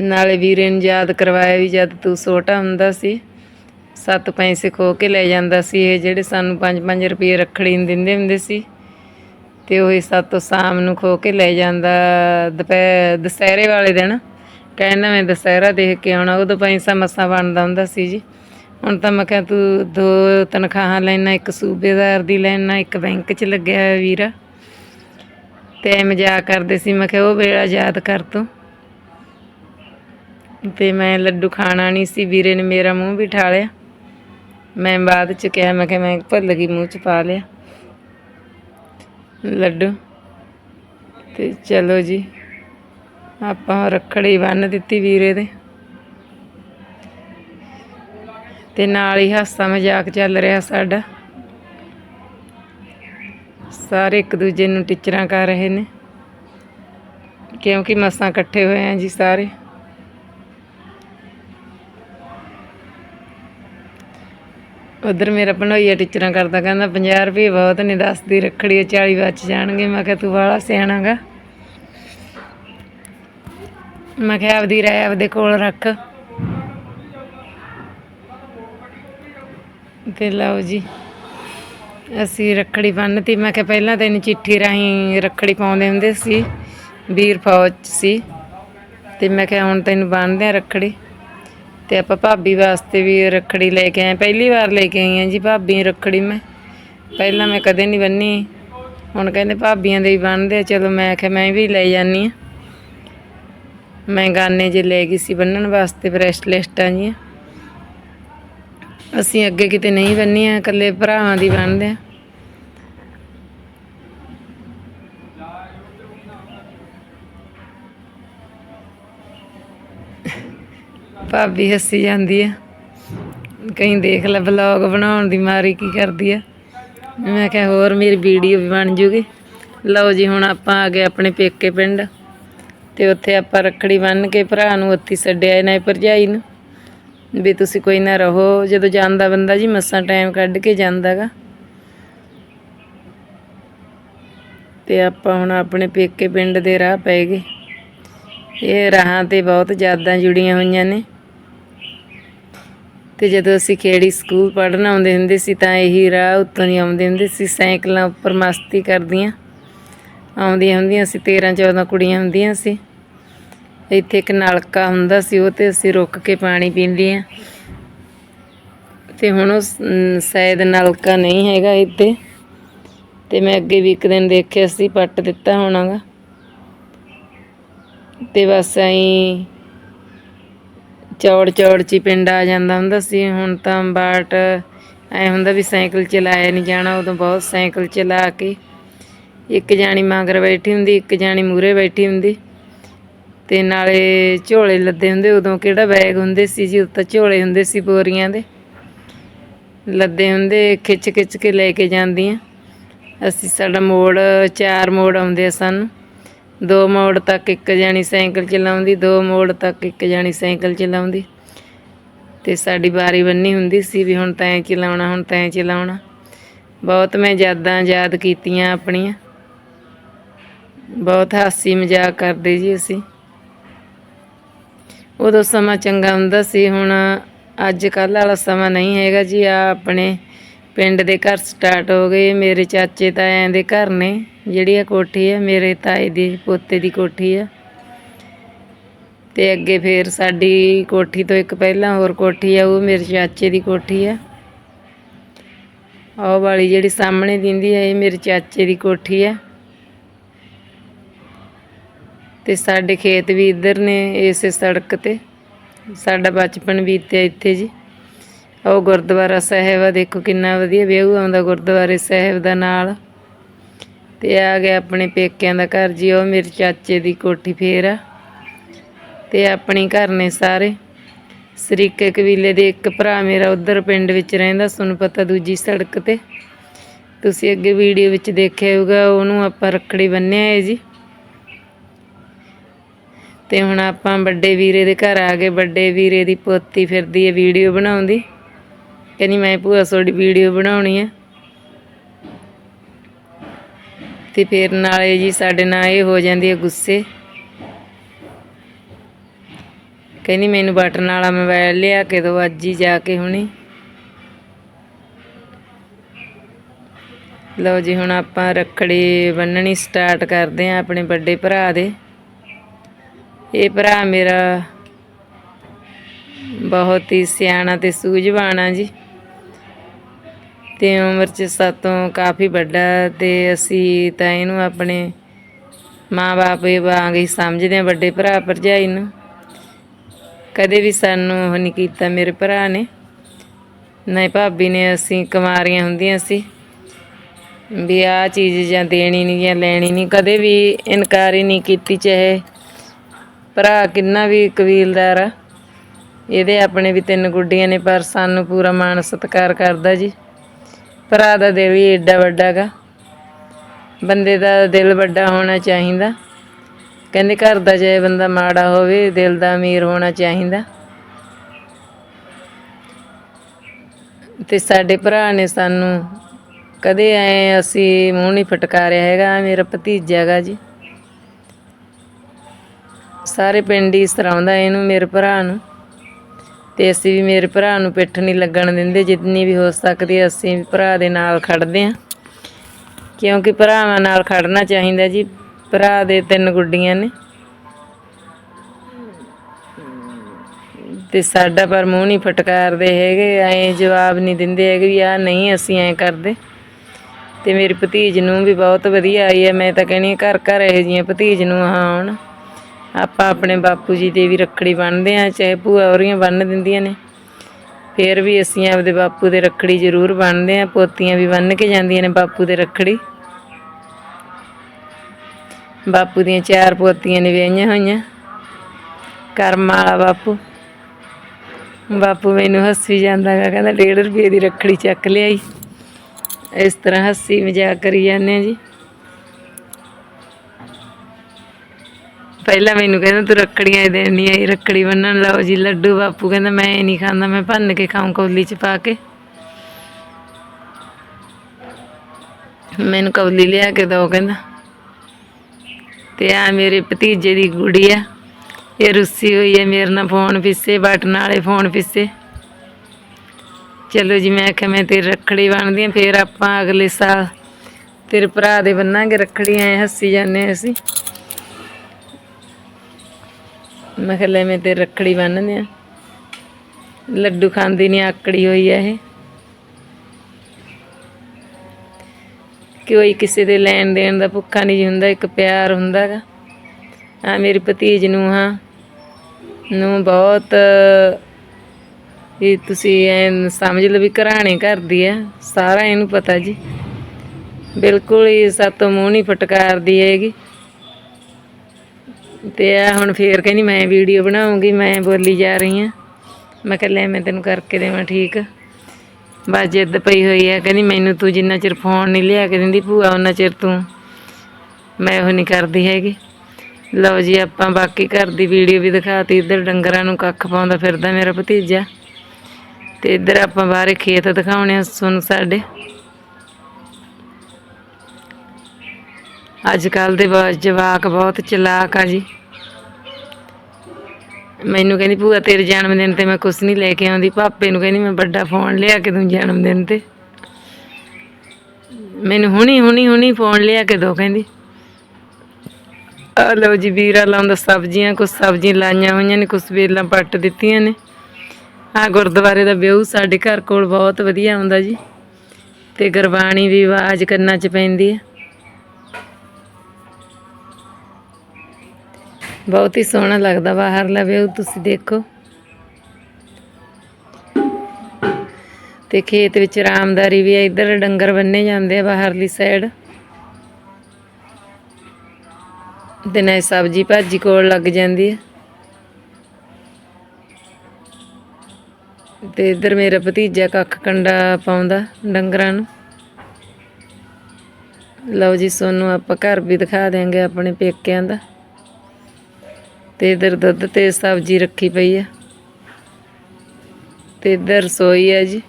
A: ਨਾਲੇ ਵੀਰੇ ਨੂੰ ਯਾਦ ਕਰਵਾਇਆ ਵੀ ਜਦ ਤੂੰ ਛੋਟਾ ਹੁੰਦਾ ਸੀ, ਸੱਤ ਪੈਸੇ ਖੋ ਕੇ ਲੈ ਜਾਂਦਾ ਸੀ, ਇਹ ਜਿਹੜੇ ਸਾਨੂੰ 5-5 ਰੁਪਏ ਰੱਖੜੀ ਨੂੰ ਦਿੰਦੇ ਹੁੰਦੇ ਸੀ, ਤੇ ਉਹ ਸਾਤੋਂ ਸ਼ਾਮ ਨੂੰ ਖੋ ਕੇ ਲੈ ਜਾਂਦਾ ਦੁਪਹਿਰ ਦੁਸਹਿਰੇ ਵਾਲੇ ਦਿਨ। ਕਹਿੰਦਾ ਮੈਂ ਦੁਸਹਿਰਾ ਦੇਖ ਕੇ ਆਉਣਾ, ਉਦੋਂ ਪੈਸਾ ਮਸਾ ਬਣਦਾ ਹੁੰਦਾ ਸੀ ਜੀ। ਹੁਣ ਤਾਂ ਮੈਂ ਕਿਹਾ ਤੂੰ ਦੋ ਤਨਖਾਹਾਂ ਲੈਣਾ, ਇੱਕ ਸੂਬੇਦਾਰ ਦੀ ਲੈਣਾ, ਇੱਕ ਬੈਂਕ 'ਚ ਲੱਗਿਆ ਹੋਇਆ ਵੀਰਾ। ਤੇ ਮਜ਼ਾਕ ਕਰਦੇ ਸੀ, ਮੈਂ ਕਿਹਾ ਉਹ ਵੇਲਾ ਯਾਦ ਕਰ ਤੂੰ। ਤੇ ਮੈਂ ਲੱਡੂ ਖਾਣਾ ਨਹੀਂ ਸੀ, ਵੀਰੇ ਨੇ ਮੇਰਾ ਮੂੰਹ ਵੀ ਠਾਲਿਆ ਮੈਂ ਬਾਅਦ ਚ ਕਿਹਾ, ਮੈਂ ਕਿਹਾ ਮੈਂ ਭੁੱਲ ਗਈ, ਮੂੰਹ ਚ ਪਾ ਲਿਆ। ਲੱਡੂ। ਤੇ ਚਲੋ ਜੀ। ਆਪਾਂ ਰੱਖੜੀ ਬੰਨ ਦਿੱਤੀ ਵੀਰੇ ਦੇ। ਤੇ ਨਾਲ ਹੀ ਹਾਸਾ ਮਜ਼ਾਕ ਚੱਲ ਰਿਹਾ ਸਾਡਾ। ਸਾਰੇ ਇੱਕ ਦੂਜੇ ਨੂੰ ਟੀਚਰਾਂ ਕਰ ਰਹੇ ਨੇ। ਕਿਉਂਕਿ ਮਸਾਂ ਇਕੱਠੇ ਹੋਏ ਆ ਜੀ ਸਾਰੇ। ਉਧਰ ਮੇਰਾ ਭਣੋਈਆ ਟੀਚਰਾਂ ਕਰਦਾ ਕਹਿੰਦਾ 50 ਰੁਪਏ ਬਹੁਤ ਨਹੀਂ ਦੱਸਦੀ ਰੱਖੜੀ 40 ਬਚ ਜਾਣਗੇ। ਮੈਂ ਕਿਹਾ, ਤੂੰ ਵਾਲਾ ਸਿਆਣਾਗਾ ਮੈਂ ਕਿਹਾ ਆਪਦੀ ਰਹਿ ਆਪਦੇ ਕੋਲ ਰੱਖ। ਤੇ ਲਓ ਜੀ, ਅਸੀਂ ਰੱਖੜੀ ਬੰਨ੍ਹਤੀ ਮੈਂ ਕਿਹਾ ਪਹਿਲਾਂ ਤੈਨੂੰ ਚਿੱਠੀ ਰਾਹੀਂ ਰੱਖੜੀ ਪਾਉਂਦੇ ਹੁੰਦੇ ਸੀ ਵੀਰ ਫੌਜ ਸੀ। ਤੇ ਮੈਂ ਕਿਹਾ ਹੁਣ ਤੈਨੂੰ ਬੰਨ੍ਹਦੇ ਆ ਰੱਖੜੀ। ਤੇ ਆਪਾਂ ਭਾਬੀ ਵਾਸਤੇ ਵੀ ਰੱਖੜੀ ਲੈ ਕੇ ਆਏ ਪਹਿਲੀ ਵਾਰ ਲੈ ਕੇ ਆਈ ਹਾਂ ਜੀ ਭਾਬੀ ਰੱਖੜੀ ਮੈਂ। ਪਹਿਲਾਂ ਮੈਂ ਕਦੇ ਨਹੀਂ ਬੰਨੀ। ਹੁਣ ਕਹਿੰਦੇ ਭਾਬੀਆਂ ਦੇ ਵੀ ਬੰਨ੍ਹਦੇ ਆ। ਚਲੋ ਮੈਂ ਕਿਹਾ ਮੈਂ ਵੀ ਲੈ ਜਾਨੀ ਆ ਮੈਂ ਗਾਨੇ ਜੇ ਲੈ ਗਈ ਸੀ ਬੰਨਣ ਵਾਸਤੇ ਬ੍ਰੈਸਲੇਟਾਂ ਜੀਆਂ। ਅਸੀਂ ਅੱਗੇ ਕਿਤੇ ਨਹੀਂ ਬੰਨੀਆਂ, ਇਕੱਲੇ ਭਰਾਵਾਂ ਦੀ ਬੰਨਦੇ ਆ ਭਾਬੀ ਹੱਸੀ ਜਾਂਦੀ ਆ। ਕਹੀਂ ਦੇਖ ਲੈ ਵਲੌਗ ਬਣਾਉਣ ਦੀ ਮਾਰੀ ਕੀ ਕਰਦੀ ਆ। ਮੈਂ ਕਿਹਾ ਹੋਰ ਮੇਰੀ ਵੀਡੀਓ ਵੀ ਬਣ ਜੂਗੀ। ਲਓ ਜੀ, ਹੁਣ ਆਪਾਂ ਆ ਗਏ ਆਪਣੇ ਪੇਕੇ ਪਿੰਡ। ਤੇ ਉੱਥੇ ਆਪਾਂ ਰੱਖੜੀ ਬੰਨ੍ਹ ਕੇ ਭਰਾ ਨੂੰ ਉੱਥੇ ਛੱਡਿਆ ਇਹਨਾਂ ਭਰਜਾਈ ਨੂੰ, ਵੀ ਤੁਸੀਂ ਕੋਈ ਨਾ ਰਹੋ, ਜਦੋਂ ਜਾਂਦਾ ਬੰਦਾ ਜੀ ਮਸਾਂ ਟਾਈਮ ਕੱਢ ਕੇ ਜਾਂਦਾਗਾ। ਤੇ ਆਪਾਂ ਹੁਣ ਆਪਣੇ ਪੇਕੇ ਪਿੰਡ ਦੇ ਰਾਹ ਪੈ ਗਏ। ਇਹ ਰਾਹਾਂ ਤੇ ਬਹੁਤ ਯਾਦਾਂ ਜੁੜੀਆਂ ਹੋਈਆਂ ਨੇ। ਤੇ ਜਦੋਂ ਅਸੀਂ ਖੇੜੀ ਸਕੂਲ ਪੜ੍ਹਨ ਆਉਂਦੇ ਹੁੰਦੇ ਸੀ ਤਾਂ ਇਹੀ ਰਾਹ ਉੱਤੋਂ ਦੀ ਆਉਂਦੇ ਹੁੰਦੇ ਸੀ, ਸਾਈਕਲਾਂ ਉੱਪਰ ਮਸਤੀ ਕਰਦੀਆਂ। ਆਉਂਦੀਆਂ ਹੁੰਦੀਆਂ ਸੀ 13 14 ਕੁੜੀਆਂ ਹੁੰਦੀਆਂ ਸੀ। ਇੱਥੇ ਇੱਕ ਨਲਕਾ ਹੁੰਦਾ ਸੀ, ਉਹ ਤੇ ਅਸੀਂ ਰੁੱਕ ਕੇ ਪਾਣੀ ਪੀਂਦੇ ਆ ਤੇ ਹੁਣ ਉਹ ਸ਼ਾਇਦ ਨਲਕਾ ਨਹੀਂ ਹੈਗਾ ਇੱਥੇ। ਤੇ ਮੈਂ ਅੱਗੇ ਵੀ ਇੱਕ ਦਿਨ ਦੇਖਿਆ ਸੀ, ਪੱਟ ਦਿੱਤਾ ਹੋਣਾਗਾ ਤੇ ਬਸ ਐਂ ਚੌੜ ਚੌੜ ਚ ਹੀ ਪਿੰਡ ਆ ਜਾਂਦਾ ਹੁੰਦਾ ਸੀ। ਹੁਣ ਤਾਂ ਬਾਟ ਐ ਹੁੰਦਾ ਵੀ ਸਾਈਕਲ ਚਲਾਇਆ ਨਹੀਂ ਜਾਣਾ, ਉਦੋਂ ਬਹੁਤ ਸਾਈਕਲ ਚਲਾ ਕੇ ਇੱਕ ਜਾਣੀ ਮਗਰ ਬੈਠੀ ਹੁੰਦੀ, ਇੱਕ ਜਾਣੀ ਮੂਰੇ ਬੈਠੀ ਹੁੰਦੀ। ਤੇ ਨਾਲੇ ਝੋਲੇ ਲੱਦੇ ਹੁੰਦੇ, ਉਦੋਂ ਕਿਹੜਾ ਬੈਗ ਹੁੰਦੇ ਸੀ ਜੀ, ਉੱਤੇ ਝੋਲੇ ਹੁੰਦੇ ਸੀ ਬੋਰੀਆਂ ਦੇ। ਲੱਦੇ ਹੁੰਦੇ ਖਿੱਚ ਖਿੱਚ ਕੇ ਲੈ ਕੇ ਜਾਂਦੀਆਂ। ਅਸੀਂ ਸਾਡਾ ਮੋੜ, ਚਾਰ ਮੋੜ ਆਉਂਦੇ ਆ ਸਾਨੂੰ। ਦੋ ਮੋੜ ਤੱਕ ਇੱਕ ਜਾਣੀ ਸਾਈਕਲ ਚਲਾਉਂਦੀ, ਦੋ ਮੋੜ ਤੱਕ ਇੱਕ ਜਾਣੀ ਸਾਈਕਲ ਚਲਾਉਂਦੀ। ਤੇ ਸਾਡੀ ਵਾਰੀ ਬੰਨੀ ਹੁੰਦੀ ਸੀ ਵੀ ਹੁਣ ਤੈਂ ਚਲਾਉਣਾ, ਹੁਣ ਤੈਂ ਚਲਾਉਣਾ। ਬਹੁਤ ਮੈਂ ਯਾਦਾਂ ਯਾਦ ਕੀਤੀਆਂ ਆਪਣੀਆਂ। ਬਹੁਤ ਹਾਸੀ ਮਜ਼ਾਕ ਕਰਦੇ ਜੀ ਅਸੀਂ। ਉਦੋਂ ਸਮਾਂ ਚੰਗਾ ਹੁੰਦਾ ਸੀ, ਹੁਣ ਅੱਜ ਕੱਲ੍ਹ ਵਾਲਾ ਸਮਾਂ ਨਹੀਂ ਹੈਗਾ ਜੀ। ਆ ਆਪਣੇ ਪਿੰਡ ਦੇ ਘਰ ਸਟਾਰਟ ਹੋ ਗਏ। ਮੇਰੇ ਚਾਚੇ ਤਾਇਆਂ ਦੇ ਘਰ ਨੇ, ਜਿਹੜੀ ਆ ਕੋਠੀ ਆ, ਮੇਰੇ ਤਾਏ ਦੀ, ਪੋਤੇ ਦੀ ਕੋਠੀ ਆ। ਤੇ ਅੱਗੇ ਫੇਰ ਸਾਡੀ ਕੋਠੀ ਤੋਂ ਇੱਕ ਪਹਿਲਾਂ ਹੋਰ ਕੋਠੀ ਆ, ਉਹ ਮੇਰੇ ਚਾਚੇ ਦੀ ਕੋਠੀ ਆ। ਉਹ ਵਾਲੀ ਜਿਹੜੀ ਸਾਹਮਣੇ ਦਿੰਦੀ ਆ, ਇਹ ਮੇਰੇ ਚਾਚੇ ਦੀ ਕੋਠੀ ਆ। ਤੇ ਸਾਡੇ ਖੇਤ ਵੀ ਇੱਧਰ ਨੇ ਇਸੇ ਸੜਕ ਤੇ। ਸਾਡਾ ਬਚਪਨ ਬੀਤਿਆ ਇੱਥੇ ਜੀ। ਉਹ ਗੁਰਦੁਆਰਾ ਸਾਹਿਬ ਆ, ਦੇਖੋ ਕਿੰਨਾ ਵਧੀਆ ਵਿਊ ਆਉਂਦਾ ਗੁਰਦੁਆਰੇ ਸਾਹਿਬ ਦਾ ਨਾਲ। ਤੇ ਆ ਗਿਆ ਆਪਣੇ ਪੇਕਿਆਂ ਦਾ ਘਰ ਜੀ, ਉਹ ਮੇਰੇ ਚਾਚੇ ਦੀ ਕੋਠੀ ਫੇਰ ਆ। ਤੇ ਆਪਣੀ ਘਰ ਨੇ ਸਾਰੇ। ਸਰੀਕੇ ਕਬੀਲੇ ਦੇ ਇੱਕ ਭਰਾ ਮੇਰਾ ਉਧਰ ਪਿੰਡ ਵਿੱਚ ਰਹਿੰਦਾ, ਤੁਹਾਨੂੰ ਪਤਾ ਦੂਜੀ ਸੜਕ ਤੇ। ਤੁਸੀਂ ਅੱਗੇ ਵੀਡੀਓ ਵਿੱਚ ਦੇਖਿਆ ਹੋਊਗਾ, ਉਹਨੂੰ ਆਪਾਂ ਰੱਖੜੀ ਬੰਨਿਆ ਹੈ ਜੀ। ਤੇ ਹੁਣ ਆਪਾਂ ਵੱਡੇ ਵੀਰੇ ਦੇ ਘਰ ਆ ਗਏ। ਵੱਡੇ ਵੀਰੇ ਦੀ ਪੋਤੀ ਫਿਰਦੀ ਹੈ ਵੀਡੀਓ ਬਣਾਉਂਦੀ। ਕਹਿੰਦੀ, ਮੈਂ ਭੂਆ, ਤੁਹਾਡੀ ਵੀਡੀਓ ਬਣਾਉਣੀ ਹੈ ਤੇ ਫਿਰ ਨਾਲੇ ਜੀ ਸਾਡੇ ਨਾਲ ਇਹ ਹੋ ਜਾਂਦੀ ਹੈ ਗੁੱਸੇ। ਕਹਿੰਦੀ, ਮੈਨੂੰ ਬਟਨ ਵਾਲਾ ਮੋਬਾਈਲ ਲਿਆ ਕੇ ਦਿਓ, ਅੱਜ ਹੀ ਜਾ ਕੇ ਹੁਣੇ। ਲਓ ਜੀ, ਹੁਣ ਆਪਾਂ ਰੱਖੜੀ ਬੰਨਣੀ ਸਟਾਰਟ ਕਰਦੇ ਆਂ ਆਪਣੇ ਵੱਡੇ ਭਰਾ ਦੇ। ਇਹ ਭਰਾ ਮੇਰਾ ਬਹੁਤ ਹੀ ਸਿਆਣਾ ਤੇ ਸੂਝਵਾਨ ਆ ਜੀ। ਤੇ ਉਮਰ ਚ ਸਾਤੋਂ ਕਾਫੀ ਵੱਡਾ ਤੇ ਅਸੀਂ ਤਾਂ ਇਹਨੂੰ ਆਪਣੇ ਮਾਂ-ਬਾਪ ਵਾਂਗ ਹੀ ਸਮਝਦੇ ਹਾਂ ਵੱਡੇ ਭਰਾ ਭਰਜਾਈ ਨੂੰ। ਕਦੇ ਵੀ ਸਾਨੂੰ ਉਹ ਨਹੀਂ ਕੀਤਾ ਮੇਰੇ ਭਰਾ ਨੇ। ਨਹੀਂ ਭਾਬੀ ਨੇ ਅਸੀਂ ਕੁਮਾਰੀਆਂ ਹੁੰਦੀਆਂ ਸੀ। ਵੀ ਆਹ ਚੀਜ਼ ਜਾਂ ਦੇਣੀ ਨਹੀਂ ਜਾਂ ਲੈਣੀ ਨਹੀਂ, ਕਦੇ ਵੀ ਇਨਕਾਰ ਹੀ ਨਹੀਂ ਕੀਤੀ ਚਾਹੇ ਭਰਾ ਕਿੰਨਾ ਵੀ ਕਬੀਲਦਾਰ ਆ। ਇਹਦੇ ਆਪਣੇ ਵੀ ਤਿੰਨ ਗੁੱਡੀਆਂ ਨੇ, ਪਰ ਸਾਨੂੰ ਪੂਰਾ ਮਾਣ ਸਤਿਕਾਰ ਕਰਦਾ ਜੀ। ਭਰਾ ਦਾ ਦਿਲ ਹੀ ਏਡਾ ਵੱਡਾ ਗਾ। ਬੰਦੇ ਦਾ ਦਿਲ ਵੱਡਾ ਹੋਣਾ ਚਾਹੀਦਾ। ਕਹਿੰਦੇ ਘਰ ਦਾ ਜੇ ਬੰਦਾ ਮਾੜਾ ਹੋਵੇ, ਦਿਲ ਦਾ ਅਮੀਰ ਹੋਣਾ ਚਾਹੀਦਾ। ਤੇ ਸਾਡੇ ਭਰਾ ਨੇ ਸਾਨੂੰ ਕਦੇ ਐ ਅਸੀਂ ਮੂੰਹ ਨਹੀਂ ਫਟਕਾਰਿਆ ਹੈਗਾ ਆਹ ਮੇਰਾ ਭਤੀਜਾ ਹੈਗਾ ਜੀ। ਸਾਰੇ ਪਿੰਡ ਹੀ ਸਰਾਉਂਦਾ ਇਹਨੂੰ ਮੇਰੇ ਭਰਾ ਨੂੰ। ਤੇ ਅਸੀਂ ਵੀ ਮੇਰੇ ਭਰਾ ਨੂੰ ਪਿੱਠ ਨਹੀਂ ਲੱਗਣ ਦਿੰਦੇ, ਜਿੰਨੀ ਵੀ ਹੋ ਸਕਦੀ ਅਸੀਂ ਭਰਾ ਦੇ ਨਾਲ ਖੜਦੇ ਹਾਂ ਕਿਉਂਕਿ ਭਰਾਵਾਂ ਨਾਲ ਖੜਨਾ ਚਾਹੀਦਾ ਜੀ, ਭਰਾ ਦੇ ਤਿੰਨ ਗੁੱਡੀਆਂ ਨੇ। ਤੇ ਸਾਡਾ ਪਰ ਮੂੰਹ ਨਹੀਂ ਫਟਕਾਰਦੇ ਹੈਗੇ, ਐਂ ਜਵਾਬ ਨਹੀਂ ਦਿੰਦੇ ਹੈਗੇ ਵੀ ਆ ਨਹੀਂ ਅਸੀਂ ਐਂ ਕਰਦੇ। ਤੇ ਮੇਰੀ ਭਤੀਜ ਨੂੰ ਵੀ ਬਹੁਤ ਵਧੀਆ ਆਈ ਹੈ ਮੈਂ ਤਾਂ ਕਹਿੰਦੀ ਘਰ ਘਰ ਇਹੋ ਜਿਹੀਆਂ ਭਤੀਜ ਨੂੰ ਆਉਣ। ਆਪਾਂ ਆਪਣੇ ਬਾਪੂ ਜੀ ਦੇ ਵੀ ਰੱਖੜੀ ਬੰਨਦੇ ਆ ਚਾਹੇ ਭੂਆ ਹੋਰੀਆਂ ਬੰਨ੍ਹ ਦਿੰਦੀਆਂ ਨੇ। ਫਿਰ ਵੀ ਅਸੀਂ ਆਪਦੇ ਬਾਪੂ ਦੇ ਰੱਖੜੀ ਜ਼ਰੂਰ ਬੰਨ੍ਹਦੇ ਆ ਪੋਤੀਆਂ ਵੀ ਬੰਨ੍ਹ ਕੇ ਜਾਂਦੀਆਂ ਨੇ ਬਾਪੂ ਦੇ ਰੱਖੜੀ। ਬਾਪੂ ਦੀਆਂ ਚਾਰ ਪੋਤੀਆਂ ਨੇ ਵਿਆਹੀਆਂ ਹੋਈਆਂ। ਕਰਮ ਵਾਲਾ ਬਾਪੂ। ਬਾਪੂ ਮੈਨੂੰ ਹੱਸੀ ਜਾਂਦਾ ਗਾ, ਕਹਿੰਦਾ 1.5 ਰੁਪਏ ਦੀ ਰੱਖੜੀ ਚੱਕ ਲਿਆਈ। ਇਸ ਤਰ੍ਹਾਂ ਹੱਸੀ ਮਜ਼ਾਕ ਕਰੀ ਜਾਂਦੇ ਆ ਜੀ। ਪਹਿਲਾਂ ਮੈਨੂੰ ਕਹਿੰਦਾ ਤੂੰ ਰੱਖੜੀਆਂ ਦੇਣੀ ਆਈ ਰੱਖੜੀ ਬੰਨਣ ਲਓ ਜੀ, ਲੱਡੂ ਬਾਪੂ ਕਹਿੰਦਾ ਮੈਂ ਇਹ ਨਹੀਂ ਖਾਂਦਾ, ਮੈਂ ਭੰਨ ਕੇ ਖਾਉਂ ਕੌਲੀ ਚ ਪਾ ਕੇ। ਮੈਨੂੰ ਕੌਲੀ ਲਿਆ ਕੇ ਦੋ ਕਹਿੰਦਾ। ਤੇ ਆ ਮੇਰੇ ਭਤੀਜੇ ਦੀ ਗੁੜੀ ਆ, ਇਹ ਰੁੱਸੀ ਹੋਈ ਹੈ ਮੇਰੇ ਨਾਲ ਫੋਨ ਪਿੱਛੇ ਬਟਨ ਵਾਲੇ ਫੋਨ ਪਿੱਛੇ ਚਲੋ ਜੀ, ਮੈਂ ਆਖਿਆ ਮੈਂ ਤੇਰੀ ਰੱਖੜੀ ਬੰਨਦੀ ਆ, ਫੇਰ ਆਪਾਂ ਅਗਲੇ ਸਾਲ ਤੇਰੇ ਭਰਾ ਦੇ ਬੰਨਾਂਗੇ ਰੱਖੜੀਆਂ ਐ ਹੱਸੀ ਜਾਂਦੇ ਹਾਂ ਅਸੀਂ। ਮੈਂ ਕਿਹਾ ਲੈਵੇਂ ਤੇ ਰੱਖੜੀ ਬੰਨ੍ਹਦੇ ਆ ਲੱਡੂ ਖਾਂਦੀ ਨਹੀਂ ਆਕੜੀ ਹੋਈ ਆ ਇਹ। ਕੋਈ ਕਿਸੇ ਦੇ ਲੈਣ ਦੇਣ ਦਾ ਭੁੱਖਾ ਨਹੀਂ ਜੀ ਹੁੰਦਾ, ਇੱਕ ਪਿਆਰ ਹੁੰਦਾ ਗਾ। ਆ ਮੇਰੀ ਭਤੀਜ ਨੂੰ ਹਾਂ ਨੂੰ ਬਹੁਤ ਇਹ ਤੁਸੀਂ ਐਂ ਸਮਝ ਲਓ ਵੀ ਘਰਾਣੇ ਕਰਦੀ ਆ, ਸਾਰਾ ਇਹਨੂੰ ਪਤਾ ਜੀ। ਬਿਲਕੁਲ ਹੀ ਸਾਤੋਂ ਮੂੰਹ ਨਹੀਂ ਫਟਕਾਰਦੀ ਹੈਗੀ। ਤੇ ਆ ਹੁਣ ਫੇਰ ਕਹਿੰਦੀ ਮੈਂ ਵੀਡੀਓ ਬਣਾਉਂਗੀ, ਮੈਂ ਬੋਲੀ ਜਾ ਰਹੀ ਆ ਮੈਂ ਕਿਹਾ ਲੈ ਮੈਂ ਤੈਨੂੰ ਕਰਕੇ ਦੇਵਾਂ ਠੀਕ। ਬਸ ਜਿੱਦ ਪਈ ਹੋਈ ਆ ਕਹਿੰਦੀ ਮੈਨੂੰ ਤੂੰ ਜਿੰਨਾ ਚਿਰ ਫੋਨ ਨਹੀਂ ਲਿਆ ਕੇ ਦਿੰਦੀ ਭੂਆ ਉਹਨਾਂ ਚਿਰ ਤੂੰ ਮੈਂ ਉਹ ਨਹੀਂ ਕਰਦੀ ਹੈਗੀ। ਲਓ ਜੀ, ਆਪਾਂ ਬਾਕੀ ਘਰ ਦੀ ਵੀਡੀਓ ਵੀ ਦਿਖਾਤੀ, ਇੱਧਰ ਡੰਗਰਾਂ ਨੂੰ ਕੱਖ ਪਾਉਂਦਾ ਫਿਰਦਾ ਮੇਰਾ ਭਤੀਜਾ। ਤੇ ਇੱਧਰ ਆਪਾਂ ਬਾਹਰ ਖੇਤ ਦਿਖਾਉਣੇ ਆ ਸੁਣ ਸਾਡੇ। ਅੱਜ ਕੱਲ ਦੇ ਜਵਾਕ ਬਹੁਤ ਚਲਾਕ ਆ ਜੀ। ਮੈਨੂੰ ਕਹਿੰਦੀ, ਭੂਆ ਤੇਰੇ ਜਨਮ ਦਿਨ ਤੇ ਮੈਂ ਕੁਛ ਨਹੀਂ ਲੈ ਕੇ ਆਉਂਦੀ। ਪਾਪੇ ਨੂੰ ਕਹਿੰਦੀ, ਮੈਂ ਵੱਡਾ ਫੋਨ ਲਿਆ ਕੇ ਦੂੰ ਜਨਮ ਦਿਨ ਤੇ। ਮੈਨੂੰ ਹੁਣੀ ਹੁਣੀ ਹੁਣੀ ਫੋਨ ਲਿਆ ਕੇ ਦੋ, ਕਹਿੰਦੀ। ਆ ਲਓ ਜੀ, ਵੀਰਾ ਲਾਉਂਦਾ ਸਬਜ਼ੀਆਂ, ਕੁਛ ਸਬਜ਼ੀਆਂ ਲਾਈਆਂ ਹੋਈਆਂ ਨੇ, ਕੁਛ ਵੇਲਾਂ ਪੱਟ ਦਿੱਤੀਆਂ ਨੇ। ਆ ਗੁਰਦੁਆਰੇ ਦਾ ਵਿਊ ਸਾਡੇ ਘਰ ਕੋਲ ਬਹੁਤ ਵਧੀਆ ਆਉਂਦਾ ਜੀ। ਤੇ ਗੁਰਬਾਣੀ ਵੀ ਆਵਾਜ਼ ਕੰਨਾਂ 'ਚ ਪੈਂਦੀ ਹੈ ਬਹੁਤ ਹੀ ਸੋਹਣਾ ਲੱਗਦਾ ਬਾਹਰਲਾ ਵਿਊ ਤੁਸੀਂ ਦੇਖੋ। ਤੇ ਖੇਤ ਵਿੱਚ ਆਰਾਮਦਾਰੀ ਵੀ ਹੈ ਇੱਧਰ ਡੰਗਰ ਬੰਨੇ ਜਾਂਦੇ ਆ ਬਾਹਰਲੀ ਸਾਈਡ ਤੇ ਨਾਲ ਸਬਜ਼ੀ ਭਾਜੀ ਕੋਲ ਲੱਗ ਜਾਂਦੀ ਹੈ ਤੇ ਇੱਧਰ ਮੇਰਾ ਭਤੀਜਾ ਕੱਖ ਕੰਡਾ ਪਾਉਂਦਾ ਡੰਗਰਾਂ ਨੂੰ। ਲਓ ਜੀ, ਸੋਨੂੰ ਆਪਾਂ ਘਰ ਵੀ ਦਿਖਾ ਦਿਆਂਗੇ ਆਪਣੇ ਪੇਕਿਆਂ ਦਾ। ਤੇ ਇਧਰ ਦੁੱਧ ਤੇ ਸਬਜ਼ੀ ਰੱਖੀ ਪਈ ਆ। ਤੇ ਇਧਰ ਰਸੋਈ ਆ ਜੀ।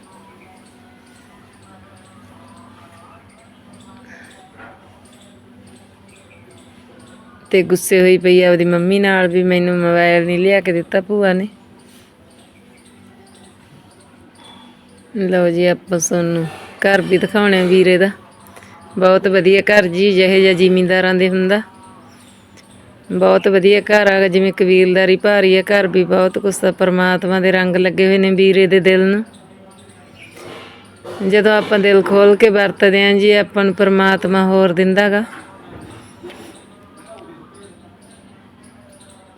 A: ਤੇ ਗੁੱਸੇ ਹੋਈ ਪਈ ਆ ਉਹਦੀ ਮੰਮੀ ਨਾਲ ਵੀ ਮੈਨੂੰ ਮੋਬਾਈਲ ਨਹੀਂ ਲਿਆ ਕੇ ਦਿੱਤਾ ਭੂਆ ਨੇ। ਲਓ ਜੀ, ਆਪਾਂ ਤੁਹਾਨੂੰ ਘਰ ਵੀ ਦਿਖਾਉਣੇ ਵੀਰੇ ਦਾ। ਬਹੁਤ ਵਧੀਆ ਘਰ ਜੀ, ਜਿਹੇ ਜਿਹਾ ਜ਼ਿਮੀਂਦਾਰਾਂ ਦੇ ਹੁੰਦਾ। ਬਹੁਤ ਵਧੀਆ ਘਰ ਆ, ਜਿਵੇਂ ਕਬੀਲਦਾਰੀ ਭਾਰੀ ਆ, ਘਰ ਵੀ ਬਹੁਤ ਕੁਛ ਆ, ਪਰਮਾਤਮਾ ਦੇ ਰੰਗ ਲੱਗੇ ਹੋਏ ਨੇ ਵੀਰੇ ਦੇ ਦਿਲ ਨੂੰ। ਜਦੋਂ ਆਪਾਂ ਦਿਲ ਖੋਲ ਕੇ ਵਰਤਦੇ ਆਂ ਜੀ, ਆਪਾਂ ਨੂੰ ਪਰਮਾਤਮਾ ਹੋਰ ਦਿੰਦਾਗਾ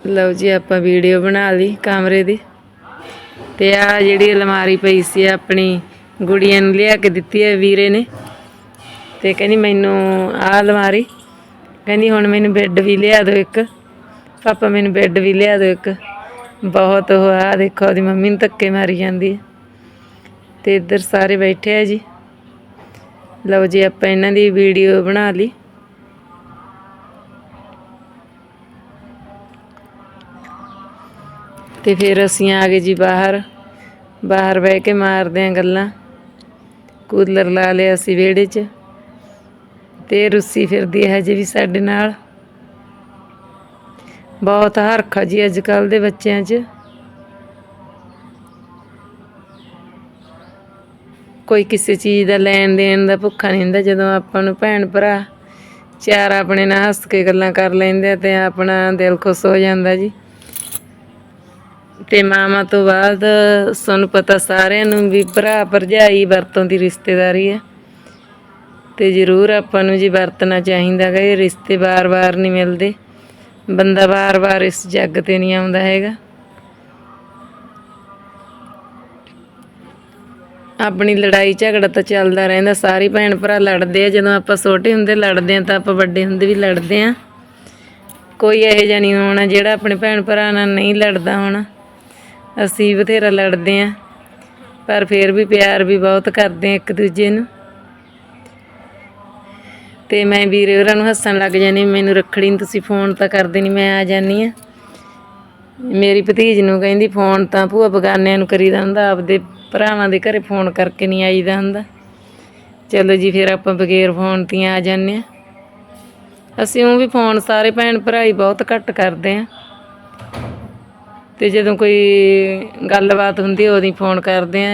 A: ਲਓ ਜੀ, ਆਪਾਂ ਵੀਡੀਓ ਬਣਾ ਲਈ ਕਮਰੇ ਦੀ। ਤੇ ਆ ਜਿਹੜੀ ਅਲਮਾਰੀ ਪਈ ਸੀ, ਆਪਣੀ ਗੁੜੀਆਂ ਨੂੰ ਲਿਆ ਕੇ ਦਿੱਤੀ ਹੈ ਵੀਰੇ ਨੇ। ਤੇ ਕਹਿੰਦੀ, ਮੈਨੂੰ ਆ ਅਲਮਾਰੀ ਕਹਿੰਦੀ, ਹੁਣ ਮੈਨੂੰ ਬੈੱਡ ਵੀ ਲਿਆ ਦਿਓ ਇੱਕ। ਪਾਪਾ ਮੈਨੂੰ ਬੈੱਡ ਵੀ ਲਿਆ ਦਿਓ ਇੱਕ। ਬਹੁਤ ਉਹ ਆ, ਦੇਖੋ ਉਹਦੀ ਮੰਮੀ ਨੂੰ ਧੱਕੇ ਮਾਰੀ ਜਾਂਦੀ ਹੈ। ਤੇ ਇੱਧਰ ਸਾਰੇ ਬੈਠੇ ਆ ਜੀ। ਲਓ ਜੀ, ਆਪਾਂ ਇਹਨਾਂ ਦੀ ਵੀਡੀਓ ਬਣਾ ਲਈ। ਤੇ ਫਿਰ ਅਸੀਂ ਆ ਗਏ ਜੀ ਬਾਹਰ। ਬਾਹਰ ਬਹਿ ਕੇ ਮਾਰਦੇ ਆਂ ਗੱਲਾਂ। ਕੂਲਰ ਲਾ ਲਿਆ ਅਸੀਂ ਵਿਹੜੇ 'ਚ। ਤੇ ਰੁੱਸੀ ਫਿਰਦੀ ਹੈ ਹਜੇ ਵੀ ਸਾਡੇ ਨਾਲ। ਬਹੁਤ ਹਰਖਾ ਜੀ ਅੱਜ ਕੱਲ ਦੇ ਬੱਚਿਆਂ 'ਚ। ਕੋਈ ਕਿਸੇ ਚੀਜ਼ ਦਾ ਲੈਣ ਦੇਣ ਦਾ ਭੁੱਖਾ ਨਹੀਂ ਹੁੰਦਾ, ਜਦੋਂ ਆਪਾਂ ਨੂੰ ਭੈਣ ਭਰਾ ਚਾਰ ਆਪਣੇ ਨਾਲ ਹੱਸ ਕੇ ਗੱਲਾਂ ਕਰ ਲੈਂਦੇ ਆ ਤੇ ਆਪਣਾ ਦਿਲ ਖੁਸ਼ ਹੋ ਜਾਂਦਾ ਜੀ। ਤੇ ਮਾਮਾ ਤੋਂ ਬਾਅਦ ਸਾਨੂੰ ਪਤਾ ਸਾਰਿਆਂ ਨੂੰ ਵੀ ਭਰਾ ਭਰਜਾਈ ਵਰਤੋਂ ਦੀ ਰਿਸ਼ਤੇਦਾਰੀ ਹੈ। ਤੇ ਜ਼ਰੂਰ ਆਪਾਂ ਨੂੰ ਜੀ ਵਰਤਣਾ ਚਾਹੀਦਾ ਗਾ, ਇਹ ਰਿਸ਼ਤੇ ਵਾਰ ਵਾਰ ਨਹੀਂ ਮਿਲਦੇ। ਬੰਦਾ ਵਾਰ ਵਾਰ ਇਸ ਜੱਗ ਤੇ ਨਹੀਂ ਆਉਂਦਾ ਹੈਗਾ। ਆਪਣੀ ਲੜਾਈ ਝਗੜਾ ਤਾਂ ਚੱਲਦਾ ਰਹਿੰਦਾ, ਸਾਰੇ ਭੈਣ ਭਰਾ ਲੜਦੇ ਆ, ਜਦੋਂ ਆਪਾਂ ਛੋਟੇ ਹੁੰਦੇ ਲੜਦੇ ਆ ਤਾਂ ਆਪਾਂ ਵੱਡੇ ਹੁੰਦੇ ਵੀ ਲੜਦੇ ਆ। ਕੋਈ ਇਹੋ ਜਿਹਾ ਨਹੀਂ ਹੋਣਾ, ਜਿਹੜਾ ਆਪਣੇ ਭੈਣ ਭਰਾ ਨਾਲ ਨਹੀਂ ਲੜਦਾ ਹੋਣਾ। ਅਸੀਂ ਬਥੇਰਾ ਲੜਦੇ ਆ, ਪਰ ਫਿਰ ਵੀ ਪਿਆਰ ਵੀ ਬਹੁਤ ਕਰਦੇ ਆ ਇੱਕ ਦੂਜੇ ਨੂੰ। ਤੇ ਮੈਂ ਵੀਰੇ ਹੋਰਾਂ ਨੂੰ ਹੱਸਣ ਲੱਗ ਜਾਂਦੀ ਮੈਨੂੰ ਰੱਖੜੀ ਨੂੰ ਤੁਸੀਂ ਫੋਨ ਤਾਂ ਕਰਦੇ ਨਹੀਂ ਮੈਂ ਆ ਜਾਨੀ ਆ ਮੇਰੀ ਭਤੀਜ ਨੂੰ ਕਹਿੰਦੀ ਫੋਨ ਤਾਂ ਭੂਆ ਬਗਾਨਿਆਂ ਨੂੰ ਕਰੀਦਾ ਹੁੰਦਾ, ਆਪਦੇ ਭਰਾਵਾਂ ਦੇ ਘਰੇ ਫੋਨ ਕਰਕੇ ਨਹੀਂ ਆਈਦਾ ਹੁੰਦਾ। ਚਲੋ ਜੀ, ਫਿਰ ਆਪਾਂ ਬਗੈਰ ਫੋਨ ਤੀਆਂ ਆ ਜਾਂਦੇ ਆ ਅਸੀਂ ਉਹ ਵੀ ਫੋਨ ਸਾਰੇ ਭੈਣ ਭਰਾ ਹੀ ਬਹੁਤ ਘੱਟ ਕਰਦੇ ਆ ਤੇ ਜਦੋਂ ਕੋਈ ਗੱਲਬਾਤ ਹੁੰਦੀ ਉਹਦੀ ਫੋਨ ਕਰਦੇ ਆ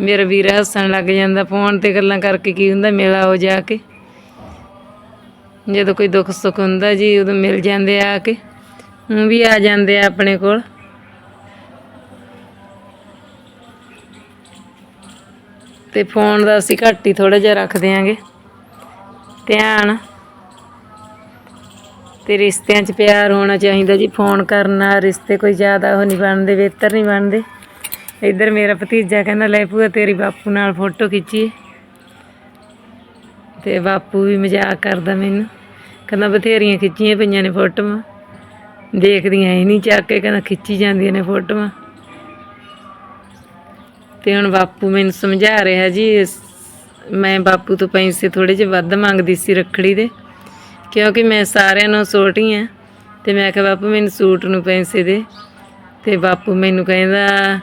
A: ਮੇਰਾ ਵੀਰ ਹੱਸਣ ਲੱਗ ਜਾਂਦਾ ਫੋਨ ਤੇ ਗੱਲਾਂ ਕਰਕੇ ਕੀ ਹੁੰਦਾ, ਮੇਲਾ ਹੋ ਜਾ ਕੇ। ਜਦੋਂ ਕੋਈ ਦੁੱਖ ਸੁੱਖ ਹੁੰਦਾ ਜੀ, ਉਦੋਂ ਮਿਲ ਜਾਂਦੇ ਆ ਕੇ। ਹੁਣ ਵੀ ਆ ਜਾਂਦੇ ਆ ਆਪਣੇ ਕੋਲ। ਤੇ ਫੋਨ ਦਾ ਅਸੀਂ ਘੱਟ ਹੀ ਥੋੜਾ ਜਿਹਾ ਰੱਖ ਦਿਆਂਗੇ ਧਿਆਨ। ਤੇ ਰਿਸ਼ਤਿਆਂ 'ਚ ਪਿਆਰ ਹੋਣਾ ਚਾਹੀਦਾ ਜੀ, ਫੋਨ ਕਰਨਾ ਰਿਸ਼ਤੇ ਕੋਈ ਜ਼ਿਆਦਾ ਉਹ ਨਹੀਂ ਬਣਦੇ, ਬਿਹਤਰ ਨਹੀਂ ਬਣਦੇ। ਇੱਧਰ ਮੇਰਾ ਭਤੀਜਾ ਕਹਿੰਦਾ, ਲੈ ਭੂਆ, ਤੇਰੀ ਬਾਪੂ ਨਾਲ ਫੋਟੋ ਖਿੱਚੀਏ। ਤੇ ਬਾਪੂ ਵੀ ਮਜ਼ਾਕ ਕਰਦਾ ਮੈਨੂੰ। ਕਹਿੰਦਾ ਬਥੇਰੀਆਂ ਖਿੱਚੀਆਂ ਪਈਆਂ ਨੇ ਫੋਟੋਆਂ। ਦੇਖਦੀਆਂ ਹੀ ਨਹੀਂ ਚੱਕ ਕੇ, ਕਹਿੰਦਾ ਖਿੱਚੀ ਜਾਂਦੀਆਂ ਨੇ ਫੋਟੋਆਂ। ਤੇ ਹੁਣ ਬਾਪੂ ਮੈਨੂੰ ਸਮਝਾ ਰਿਹਾ ਜੀ ਮੈਂ ਬਾਪੂ ਤੋਂ ਪੈਸੇ ਥੋੜੇ ਜਿਹੇ ਵੱਧ ਮੰਗਦੀ ਸੀ ਰੱਖੜੀ ਦੇ, ਕਿਉਂਕਿ ਮੈਂ ਸਾਰਿਆਂ ਨੂੰ ਛੋਟੀ ਆ ਤੇ ਮੈਂ ਕਿਹਾ ਬਾਪੂ ਮੈਨੂੰ ਸੂਟ ਨੂੰ ਪੈਸੇ ਦੇ। ਤੇ ਬਾਪੂ ਮੈਨੂੰ ਕਹਿੰਦਾ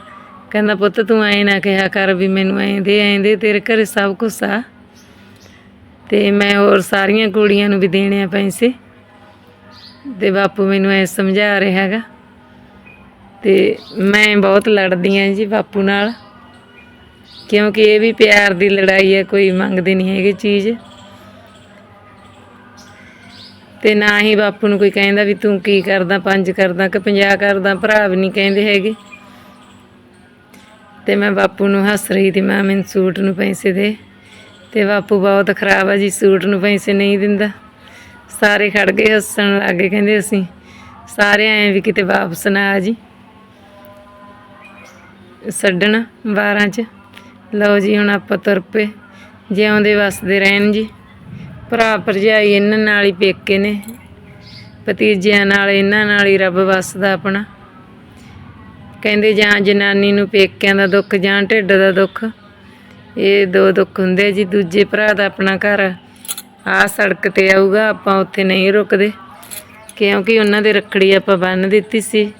A: ਕਹਿੰਦਾ ਪੁੱਤ ਤੂੰ ਐਂ ਨਾ ਕਿਹਾ ਕਰ ਵੀ ਮੈਨੂੰ ਐਂ ਦੇ ਐਂ ਦੇ, ਤੇਰੇ ਘਰੇ ਸਭ ਕੁਛ ਆ। ਤੇ ਮੈਂ ਹੋਰ ਸਾਰੀਆਂ ਕੁੜੀਆਂ ਨੂੰ ਵੀ ਦੇਣੇ ਆ ਪੈਸੇ। ਤੇ ਬਾਪੂ ਮੈਨੂੰ ਐ ਸਮਝਾ ਰਿਹਾ ਹੈਗਾ। ਤੇ ਮੈਂ ਬਹੁਤ ਲੜਦੀ ਆਂ ਜੀ ਬਾਪੂ ਨਾਲ। ਕਿਉਂਕਿ ਇਹ ਵੀ ਪਿਆਰ ਦੀ ਲੜਾਈ ਹੈ ਕੋਈ ਮੰਗਦੇ ਨਹੀਂ ਹੈਗੇ ਚੀਜ਼। ਤੇ ਨਾ ਹੀ ਬਾਪੂ ਨੂੰ ਕੋਈ ਕਹਿੰਦਾ ਵੀ ਤੂੰ ਕੀ ਕਰਦਾ, ਪੰਜ ਕਰਦਾ ਕਿ 50 ਕਰਦਾ, ਭਰਾ ਵੀ ਨਹੀਂ ਕਹਿੰਦੇ ਹੈਗੇ। ਤੇ ਮੈਂ ਬਾਪੂ ਨੂੰ ਹੱਸ ਰਹੀ ਤੇ ਮੈਂ ਮੈਨੂੰ ਸੂਟ ਨੂੰ ਪੈਸੇ ਦੇ। ਤੇ ਬਾਪੂ ਬਹੁਤ ਖਰਾਬ ਆ ਜੀ, ਸੂਟ ਨੂੰ ਪੈਸੇ ਨਹੀਂ ਦਿੰਦਾ। ਸਾਰੇ ਖੜ ਗਏ ਹੱਸਣ ਲੱਗੇ, ਕਹਿੰਦੇ ਅਸੀਂ ਸਾਰੇ ਐਂ ਵੀ ਕਿਤੇ ਵਾਪਸ ਨਾ ਆ ਜੀ। ਛੱਡਣ 12 ਚ। ਲਓ ਜੀ, ਹੁਣ ਆਪਾਂ ਤੁਰ ਪਏ। ਜਿਉਂਦੇ ਵਸਦੇ ਰਹਿਣ ਜੀ। ਭਰਾ ਭਰਜਾਈ ਇਹਨਾਂ ਨਾਲ ਹੀ ਪੇਕੇ ਨੇ। ਭਤੀਜਿਆਂ ਨਾਲ, ਇਹਨਾਂ ਨਾਲ ਹੀ ਰੱਬ ਵਸਦਾ ਆਪਣਾ। ਕਹਿੰਦੇ ਜਾਂ ਜਨਾਨੀ ਨੂੰ ਪੇਕਿਆਂ ਦਾ ਦੁੱਖ, ਜਾਂ ਢਿੱਡ ਦਾ ਦੁੱਖ। ਇਹ ਦੋ ਦੁੱਖ ਹੁੰਦੇ ਜੀ, ਦੂਜੇ ਭਰਾ ਦਾ ਆਪਣਾ ਘਰ ਆ। ਸੜਕ ਤੇ ਆਊਗਾ, ਆਪਾਂ ਉੱਥੇ ਨਹੀਂ ਰੁਕਦੇ। ਕਿਉਂਕਿ ਉਹਨਾਂ ਦੇ ਰੱਖੜੀ ਆਪਾਂ ਬੰਨ ਦਿੱਤੀ ਸੀ।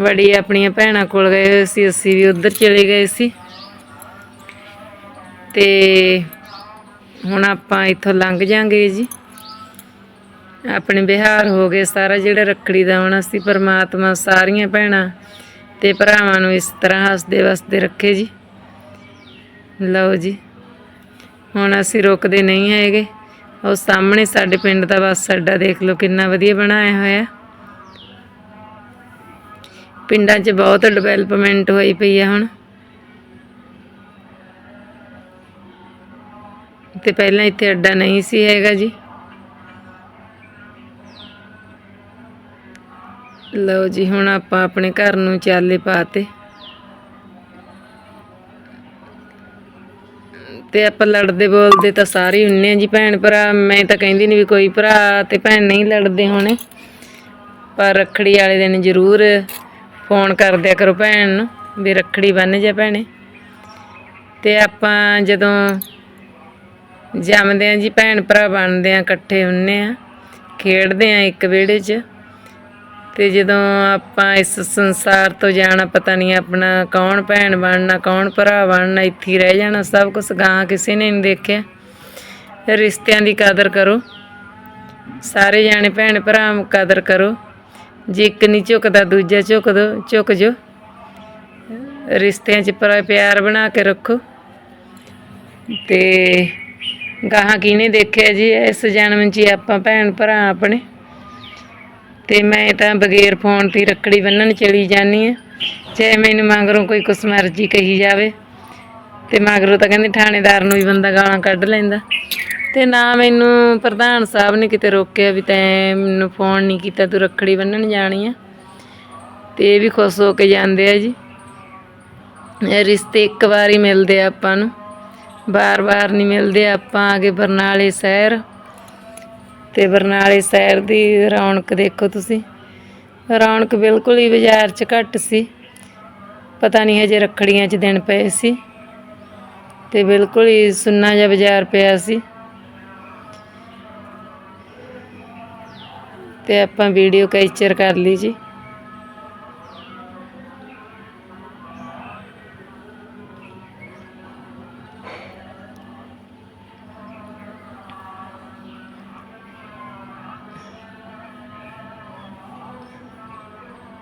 A: ਬੜੀ ਆਪਣੀਆਂ ਭੈਣਾਂ ਕੋਲ ਗਏ ਹੋਏ ਸੀ, ਅਸੀਂ ਵੀ ਉੱਧਰ ਚਲੇ ਗਏ ਸੀ। ਤੇ ਹੁਣ ਆਪਾਂ ਇੱਥੋਂ ਲੰਘ ਜਾਾਂਗੇ ਜੀ। ਆਪਣੇ ਬਿਹਾਰ ਹੋ ਗਏ ਸਾਰਾ ਜਿਹੜਾ ਰੱਖੜੀ ਦਾ ਆਉਣਾ ਸੀ, ਪਰਮਾਤਮਾ ਸਾਰੀਆਂ ਭੈਣਾਂ ਤੇ ਭਰਾਵਾਂ ਨੂੰ ਇਸ ਤਰ੍ਹਾਂ ਹੱਸਦੇ ਵਸਦੇ ਰੱਖੇ ਜੀ। ਲਓ ਜੀ। ਹੁਣ ਅਸੀਂ ਰੁਕਦੇ ਨਹੀਂ ਹੈਗੇ। ਉਹ ਸਾਹਮਣੇ ਸਾਡੇ ਪਿੰਡ ਦਾ ਬੱਸ ਅੱਡਾ ਦੇਖ ਲਓ ਕਿੰਨਾ ਵਧੀਆ ਬਣਾਇਆ ਹੋਇਆ। ਪਿੰਡਾਂ 'ਚ ਬਹੁਤ ਡਿਵੈਲਪਮੈਂਟ ਹੋਈ ਪਈ ਹੈ ਹੁਣ। ਤੇ ਪਹਿਲਾਂ ਇੱਥੇ ਅੱਡਾ ਨਹੀਂ ਸੀ ਹੈਗਾ ਜੀ। ਲਓ ਜੀ, ਹੁਣ ਆਪਾਂ ਆਪਣੇ ਘਰ ਨੂੰ ਚਾਲੇ ਪਾਤੇ ਤੇ ਆਪਾਂ ਲੜਦੇ ਬੋਲਦੇ ਤਾਂ ਸਾਰੇ ਹੀ ਹੁੰਨੇ ਆ ਜੀ ਭੈਣ ਭਰਾ। ਮੈਂ ਤਾਂ ਕਹਿੰਦੀ ਨਹੀਂ ਵੀ ਕੋਈ ਭਰਾ ਤੇ ਭੈਣ ਨਹੀਂ ਲੜਦੇ ਹੋਣੇ। ਪਰ ਰੱਖੜੀ ਵਾਲੇ ਦਿਨ ਜ਼ਰੂਰ ਫੋਨ ਕਰ ਦਿਆ ਕਰੋ ਭੈਣ ਨੂੰ ਵੀ ਰੱਖੜੀ ਬੰਨ ਜਾ ਭੈਣੇ। ਤੇ ਆਪਾਂ ਜਦੋਂ ਜੰਮਦੇ ਆ ਜੀ ਭੈਣ ਭਰਾ ਬਣਦੇ ਆ, ਇਕੱਠੇ ਹੁੰਨੇ ਆ, ਖੇਡਦੇ ਆ ਇੱਕ ਵਿਹੜੇ 'ਚ। ਤੇ ਜਦੋਂ ਆਪਾਂ ਇਸ ਸੰਸਾਰ ਤੋਂ ਜਾਣਾ, ਪਤਾ ਨਹੀਂ ਆਪਣਾ ਕੌਣ ਭੈਣ ਬਣਨਾ, ਕੌਣ ਭਰਾ ਬਣਨਾ, ਇੱਥੇ ਰਹਿ ਜਾਣਾ, ਸਭ ਕੁਝ ਗਾਂ ਕਿਸੇ ਨੇ ਨਹੀਂ ਦੇਖਿਆ। ਰਿਸ਼ਤਿਆਂ ਦੀ ਕਦਰ ਕਰੋ। ਸਾਰੇ ਜਾਣੇ ਭੈਣ ਭਰਾ ਕਦਰ ਕਰੋ। ਜੇ ਇੱਕ ਨਹੀਂ ਝੁਕਦਾ, ਦੂਜਾ ਝੁਕ ਦੋ ਝੁਕ ਜੋ ਰਿਸ਼ਤਿਆਂ 'ਚ ਪਰ ਪਿਆਰ ਬਣਾ ਕੇ ਰੱਖੋ। ਤੇ ਗਾਹਾਂ ਕਿਹਨੇ ਦੇਖਿਆ ਜੀ? ਇਸ ਜਨਮ 'ਚ ਹੀ ਆਪਾਂ ਭੈਣ ਭਰਾ ਆਪਣੇ। ਤੇ ਮੈਂ ਤਾਂ ਬਗੈਰ ਫੋਨ ਤੇ ਹੀ ਰੱਖੜੀ ਬੰਨਣ ਚਲੀ ਜਾਨੀ ਆ ਚਾਹੇ ਮੈਨੂੰ ਮਗਰੋਂ ਕੋਈ ਕੁਛ ਮਰਜ਼ੀ ਕਹੀ ਜਾਵੇ। ਤੇ ਮਗਰੋਂ ਤਾਂ ਕਹਿੰਦੇ ਥਾਣੇਦਾਰ ਨੂੰ ਵੀ ਬੰਦਾ ਗਾਲਾਂ ਕੱਢ ਲੈਂਦਾ। ਤੇ ਨਾ ਮੈਨੂੰ ਪ੍ਰਧਾਨ ਸਾਹਿਬ ਨੇ ਕਿਤੇ ਰੋਕਿਆ ਵੀ ਤੈਂ ਮੈਨੂੰ ਫੋਨ ਨਹੀਂ ਕੀਤਾ, ਤੂੰ ਰੱਖੜੀ ਬੰਨਣ ਜਾਣੀ ਆ। ਤੇ ਇਹ ਵੀ ਖੁਸ਼ ਹੋ ਕੇ ਜਾਂਦੇ ਆ ਜੀ। ਰਿਸ਼ਤੇ ਇੱਕ ਵਾਰ ਹੀ ਮਿਲਦੇ ਆ ਆਪਾਂ ਨੂੰ। ਬਾਰ-ਬਾਰ ਨਹੀਂ ਮਿਲਦੇ, ਆਪਾਂ ਆਗੇ ਬਰਨਾਲੇ ਸ਼ਹਿਰ ਤੇ ਬਰਨਾਲੇ ਸ਼ਹਿਰ ਦੀ ਰੌਣਕ ਦੇਖੋ ਤੁਸੀਂ। ਰੌਣਕ ਬਿਲਕੁਲ ਹੀ ਬਾਜ਼ਾਰ 'ਚ ਘੱਟ ਸੀ। ਪਤਾ ਨਹੀਂ ਹਜੇ ਰੱਖੜੀਆਂ 'ਚ ਦਿਨ ਪਏ ਸੀ। ਤੇ ਬਿਲਕੁਲ ਹੀ ਸੁੰਨਾ ਜਿਹਾ ਬਾਜ਼ਾਰ ਪਿਆ ਸੀ। ਤੇ ਆਪਾਂ ਵੀਡੀਓ ਕੈਪਚਰ ਕਰ ਲਈ ਜੀ।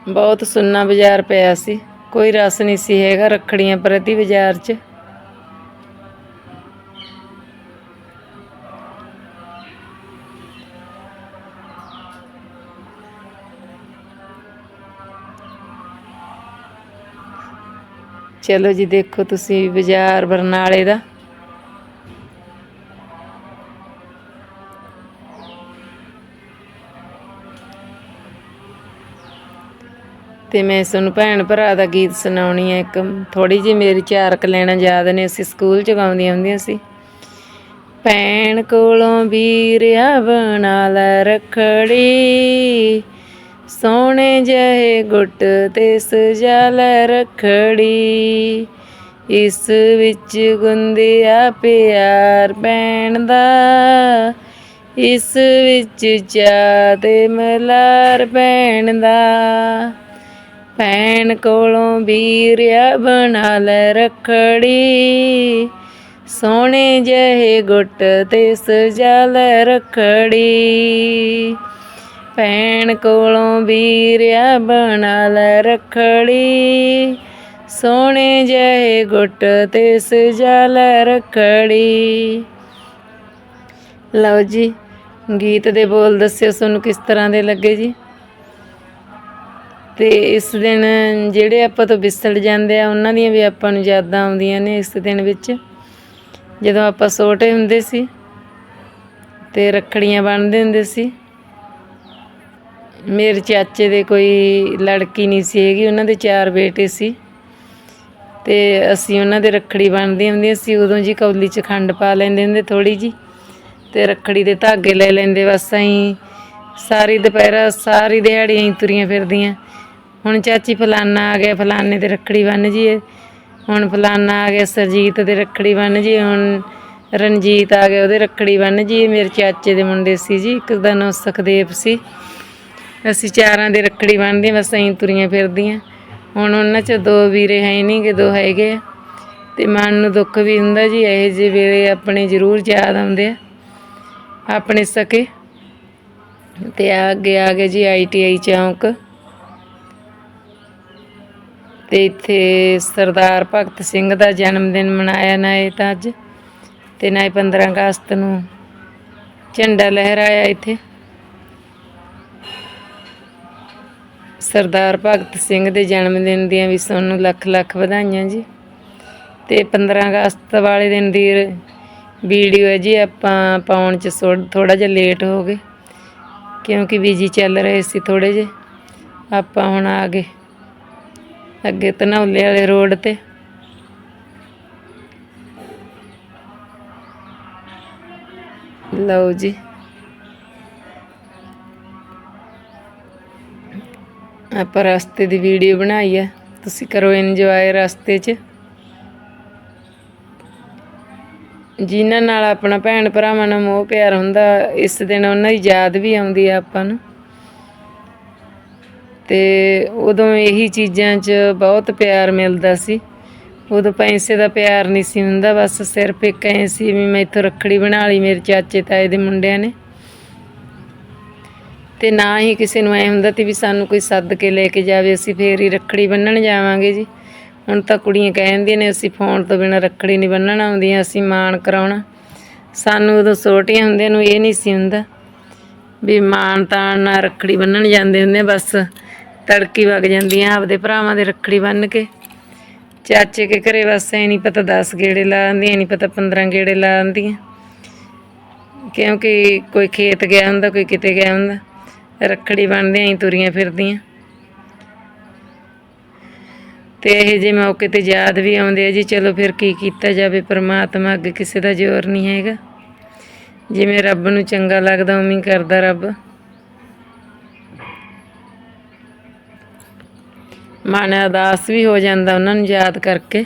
A: ਬਹੁਤ ਸੁੰਨਾ ਬਾਜ਼ਾਰ ਪਿਆ ਸੀ। ਕੋਈ ਰਸ ਨਹੀਂ ਸੀ ਹੈਗਾ ਰੱਖੜੀਆਂ ਪ੍ਰਤੀ ਬਾਜ਼ਾਰ 'ਚ। ਚਲੋ ਜੀ ਦੇਖੋ ਤੁਸੀਂ ਬਾਜ਼ਾਰ ਬਰਨਾਲੇ ਦਾ। ਤੇ ਮੈਂ ਤੁਹਾਨੂੰ ਭੈਣ ਭਰਾ ਦਾ ਗੀਤ ਸੁਣਾਉਣੀ ਹੈ ਇੱਕ ਥੋੜੀ ਜਿਹੀ ਮੇਰੀ ਚਾਰਕ ਲੈਣਾ ਯਾਦ ਨੇ, ਅਸੀਂ ਸਕੂਲ ਚ ਗਾਉਂਦੀਆਂ ਹੁੰਦੀਆਂ ਸੀ। ਭੈਣ ਕੋਲੋਂ ਵੀਰਿਆ ਬਣਾ ਲੈ ਰਖੜੀ, ਸੋਹਣੇ ਜਿਹੇ ਗੁੱਟ ਤੇ ਸਜਾ ਲੈ ਰਖੜੀ। ਇਸ ਵਿੱਚ ਗੁੰਦਿਆ ਪਿਆਰ ਭੈਣ ਦਾ, ਇਸ ਵਿੱਚ ਚਾਹ ਤੇ ਮਲਾਰ ਭੈਣ ਦਾ। ਭੈਣ ਕੋਲੋਂ ਵੀਰਿਆ ਬਣਾ ਲੈ ਰਖੜੀ। ਸੋਹਣੇ ਜਿਹੇ ਗੁੱਟ ਤੇ ਸਜਾ ਲੈ ਰਖੜੀ। ਭੈਣ ਕੋਲੋਂ ਵੀਰਿਆ ਬਣਾ ਲੈ ਰਖੜੀ। ਸੋਹਣੇ ਜਿਹੇ ਗੁੱਟ ਤੇ ਸਜਾ ਲੈ ਰਖੜੀ। ਲਓ ਜੀ, ਗੀਤ ਦੇ ਬੋਲ ਦੱਸਿਓ, ਤੁਹਾਨੂੰ ਕਿਸ ਤਰ੍ਹਾਂ ਦੇ ਲੱਗੇ ਜੀ? ਅਤੇ ਇਸ ਦਿਨ ਜਿਹੜੇ ਆਪਾਂ ਤੋਂ ਵਿਸੜ ਜਾਂਦੇ ਆ, ਉਹਨਾਂ ਦੀਆਂ ਵੀ ਆਪਾਂ ਨੂੰ ਯਾਦਾਂ ਆਉਂਦੀਆਂ ਨੇ ਇਸ ਦਿਨ ਵਿੱਚ। ਜਦੋਂ ਆਪਾਂ ਛੋਟੇ ਹੁੰਦੇ ਸੀ ਤੇ ਰੱਖੜੀਆਂ ਬੰਨ੍ਹਦੇ ਹੁੰਦੇ ਸੀ। ਮੇਰੇ ਚਾਚੇ ਦੇ ਕੋਈ ਲੜਕੀ ਨਹੀਂ ਸੀ ਹੈਗੀ, ਉਹਨਾਂ ਦੇ ਚਾਰ ਬੇਟੇ ਸੀ। ਤੇ ਅਸੀਂ ਉਹਨਾਂ ਦੇ ਰੱਖੜੀ ਬੰਨ੍ਹਦੀਆਂ ਹੁੰਦੀਆਂ ਸੀ, ਉਦੋਂ ਜੀ ਕੌਲੀ 'ਚ ਖੰਡ ਪਾ ਲੈਂਦੇ ਹੁੰਦੇ ਥੋੜੀ ਜੀ ਤੇ ਰੱਖੜੀ ਦੇ ਧਾਗੇ ਲੈ ਲੈਂਦੇ, ਬਸ ਅਸੀਂ ਸਾਰੀ ਦੁਪਹਿਰਾ ਸਾਰੀ ਦਿਹਾੜੀ ਅਸੀਂ ਤੁਰੀਆਂ ਫਿਰਦੀਆਂ। ਹੁਣ ਚਾਚੀ ਫਲਾਨਾ ਆ ਗਿਆ, ਫਲਾਨੇ ਤੇ ਰੱਖੜੀ ਬੰਨ ਜੀਏ। ਹੁਣ ਫਲਾਨਾ ਆ ਗਿਆ, ਸਰਜੀਤ ਦੇ ਰੱਖੜੀ ਬੰਨ ਜੀ ਹੁਣ ਰਣਜੀਤ ਆ ਗਿਆ, ਉਹਦੇ ਰੱਖੜੀ ਬੰਨ ਜੀ ਮੇਰੇ ਚਾਚੇ ਦੇ ਮੁੰਡੇ ਸੀ ਜੀ, ਇੱਕ ਦਾ ਨਾਂ ਸੁਖਦੇਵ ਸੀ। ਅਸੀਂ ਚਾਰਾਂ ਦੇ ਰੱਖੜੀ ਬੰਨ੍ਹਦੇ ਬਸ ਅਸੀਂ ਤੁਰੀਆਂ ਫਿਰਦੀਆਂ। ਹੁਣ ਉਹਨਾਂ ਚ ਦੋ ਵੀਰੇ ਹੈ ਨਹੀਂ ਕਿ ਦੋ ਹੈਗੇ ਆ। ਤੇ ਮਨ ਨੂੰ ਦੁੱਖ ਵੀ ਹੁੰਦਾ ਜੀ, ਇਹੋ ਜਿਹੇ ਵੇਲੇ ਆਪਣੇ ਜ਼ਰੂਰ ਯਾਦ ਆਉਂਦੇ ਆ। ਆਪਣੇ ਸਕੇ। ਤੇ ਆ ਅੱਗੇ ਆ ਗਏ ਜੀ ਆਈਟੀਆਈ ਚੌਂਕ। ਤੇ ਇੱਥੇ ਸਰਦਾਰ ਭਗਤ ਸਿੰਘ ਦਾ ਜਨਮ ਦਿਨ ਮਨਾਇਆ ਨਾ ਇਹ ਤਾਂ ਅੱਜ, ਤੇ ਨਾ 15 ਅਗਸਤ ਨੂੰ ਝੰਡਾ ਲਹਿਰਾਇਆ ਇੱਥੇ। ਸਰਦਾਰ ਭਗਤ ਸਿੰਘ ਦੇ ਜਨਮ ਦਿਨ ਦੀਆਂ ਵੀ ਸਾਨੂੰ ਲੱਖ ਲੱਖ ਵਧਾਈਆਂ ਜੀ। ਤੇ 15 ਅਗਸਤ ਵਾਲੇ ਦਿਨ ਦੀ ਵੀਡੀਓ ਹੈ ਜੀ, ਆਪਾਂ ਪਾਉਣ ਚ ਥੋੜਾ ਜਿਹਾ ਲੇਟ ਹੋ ਗਏ, ਕਿਉਂਕਿ ਬੀਜੀ ਚੱਲ ਰਹੇ ਸੀ ਥੋੜੇ ਜੇ ਆਪਾਂ ਹੁਣ ਆ ਗਏ। ਅੱਗੇ ਧਨੌਲੇ ਵਾਲੇ ਰੋਡ ਤੇ। ਲਓ ਜੀ। ਆਪਾਂ ਰਸਤੇ ਦੀ ਵੀਡੀਓ ਬਣਾਈ ਹੈ ਤੁਸੀਂ ਕਰੋ ਇੰਜੋਏ ਰਸਤੇ 'ਚ। ਜਿਨ੍ਹਾਂ ਨਾਲ ਆਪਣਾ ਭੈਣ ਭਰਾਵਾਂ ਨਾਲ ਮੋਹ ਪਿਆਰ ਹੁੰਦਾ, ਇਸ ਦਿਨ ਉਹਨਾਂ ਦੀ ਯਾਦ ਵੀ ਆਉਂਦੀ ਆ ਆਪਾਂ ਨੂੰ। ਤੇ ਉਦੋਂ ਇਹੀ ਚੀਜ਼ਾਂ 'ਚ ਬਹੁਤ ਪਿਆਰ ਮਿਲਦਾ ਸੀ। ਉਦੋਂ ਪੈਸੇ ਦਾ ਪਿਆਰ ਨਹੀਂ ਸੀ ਹੁੰਦਾ, ਬਸ ਸਿਰਫ ਇੱਕ ਐ ਸੀ ਵੀ ਮੈਂ ਇੱਥੋਂ ਰੱਖੜੀ ਬਣਾ ਲਈ ਮੇਰੇ ਚਾਚੇ ਤਾਏ ਦੇ ਮੁੰਡਿਆਂ ਨੇ। ਤੇ ਨਾ ਹੀ ਕਿਸੇ ਨੂੰ ਐ ਹੁੰਦਾ ਤੇ ਵੀ ਸਾਨੂੰ ਕੋਈ ਸੱਦ ਕੇ ਲੈ ਕੇ ਜਾਵੇ, ਅਸੀਂ ਫੇਰ ਹੀ ਰੱਖੜੀ ਬੰਨਣ ਜਾਵਾਂਗੇ ਜੀ। ਹੁਣ ਤਾਂ ਕੁੜੀਆਂ ਕਹਿੰਦੀਆਂ ਨੇ, ਅਸੀਂ ਫੋਨ ਤੋਂ ਬਿਨਾਂ ਰੱਖੜੀ ਨਹੀਂ ਬੰਨਣ ਆਉਂਦੀਆਂ, ਅਸੀਂ ਮਾਣ ਕਰਾਉਣਾ। ਸਾਨੂੰ ਉਦੋਂ ਛੋਟੀਆਂ ਹੁੰਦਿਆਂ ਨੂੰ ਇਹ ਨਹੀਂ ਸੀ ਹੁੰਦਾ ਵੀ ਮਾਣ ਤਾਣ ਨਾਲ ਰੱਖੜੀ ਬੰਨਣ ਜਾਂਦੇ ਹੁੰਦੇ ਬਸ ਤੜਕੀ ਵਗ ਜਾਂਦੀਆਂ ਆਪਦੇ ਭਰਾਵਾਂ ਦੇ ਰੱਖੜੀ ਬੰਨ ਕੇ। ਚਾਚੇ ਕੇ ਘਰੇ ਬਸ ਐ ਨਹੀਂ ਪਤਾ 10 ਗੇੜੇ ਲਾ ਆਂਦੀਆਂ ਨਹੀਂ ਪਤਾ 15 ਗੇੜੇ ਲਾ ਆਂਦੀਆਂ ਕਿਉਂਕਿ ਕੋਈ ਖੇਤ ਗਿਆ ਹੁੰਦਾ, ਕੋਈ ਕਿਤੇ ਗਿਆ ਹੁੰਦਾ, ਰੱਖੜੀ ਬੰਨ੍ਹਦਿਆਂ ਹੀ ਤੁਰੀਆਂ ਫਿਰਦੀਆਂ। ਤੇ ਇਹ ਜੇ ਮੌਕੇ ਤੇ ਯਾਦ ਵੀ ਆਉਂਦੇ ਆ ਜੀ, ਚਲੋ ਫਿਰ ਕੀ ਕੀਤਾ ਜਾਵੇ, ਪ੍ਰਮਾਤਮਾ ਅੱਗੇ ਕਿਸੇ ਦਾ ਜ਼ੋਰ ਨਹੀਂ ਹੈਗਾ। ਜਿਵੇਂ ਰੱਬ ਨੂੰ ਚੰਗਾ ਲੱਗਦਾ, ਉਵੇਂ ਕਰਦਾ ਰੱਬ। ਮਨ ਅਦਾਸ ਵੀ ਹੋ ਜਾਂਦਾ ਉਹਨਾਂ ਨੂੰ ਯਾਦ ਕਰਕੇ।